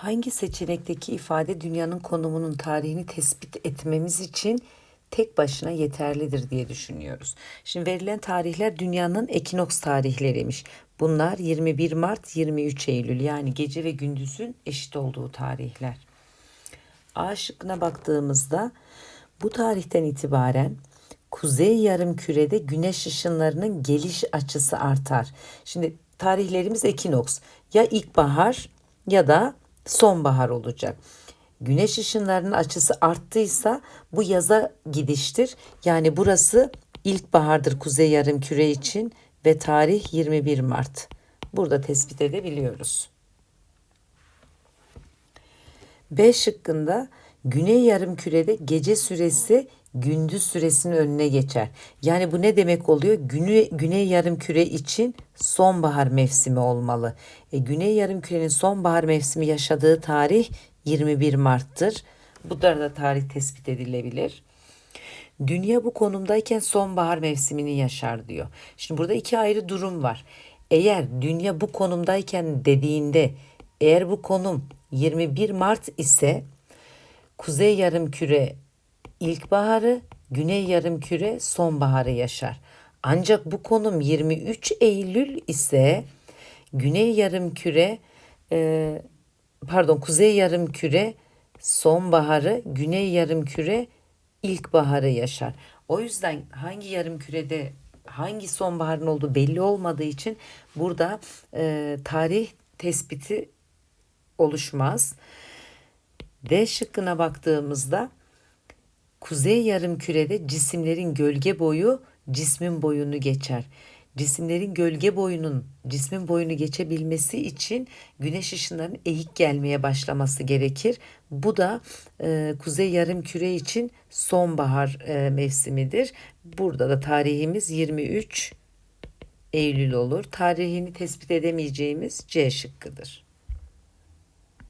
Hangi seçenekteki ifade dünyanın konumunun tarihini tespit etmemiz için tek başına yeterlidir diye düşünüyoruz. Şimdi verilen tarihler dünyanın ekinoks tarihleriymiş. Bunlar 21 Mart 23 Eylül yani gece ve gündüzün eşit olduğu tarihler. A şıkkına baktığımızda bu tarihten itibaren kuzey yarım kürede güneş ışınlarının geliş açısı artar. Şimdi tarihlerimiz ekinoks. Ya ilkbahar ya da sonbahar olacak. Güneş ışınlarının açısı arttıysa bu yaza gidiştir. Yani burası ilkbahardır kuzey yarım küre için ve tarih 21 Mart. Burada tespit edebiliyoruz. B şıkkında güney yarım kürede gece süresi gündüz süresinin önüne geçer. Yani bu ne demek oluyor? Güney, güney yarım küre için sonbahar mevsimi olmalı. E, güney yarım kürenin sonbahar mevsimi yaşadığı tarih 21 Mart'tır. Bu da tarih tespit edilebilir. Dünya bu konumdayken sonbahar mevsimini yaşar diyor. Şimdi burada iki ayrı durum var. Eğer dünya bu konumdayken dediğinde eğer bu konum 21 Mart ise kuzey yarım küre ilkbaharı, güney yarım küre sonbaharı yaşar. Ancak bu konum 23 Eylül ise güney yarım küre e, pardon kuzey yarım küre sonbaharı, güney yarım küre ilkbaharı yaşar. O yüzden hangi yarım kürede hangi sonbaharın olduğu belli olmadığı için burada e, tarih tespiti oluşmaz. D şıkkına baktığımızda kuzey yarım kürede cisimlerin gölge boyu cismin boyunu geçer. Cisimlerin gölge boyunun cismin boyunu geçebilmesi için güneş ışınlarının eğik gelmeye başlaması gerekir. Bu da e, kuzey yarım küre için sonbahar e, mevsimidir. Burada da tarihimiz 23 Eylül olur. Tarihini tespit edemeyeceğimiz C şıkkıdır.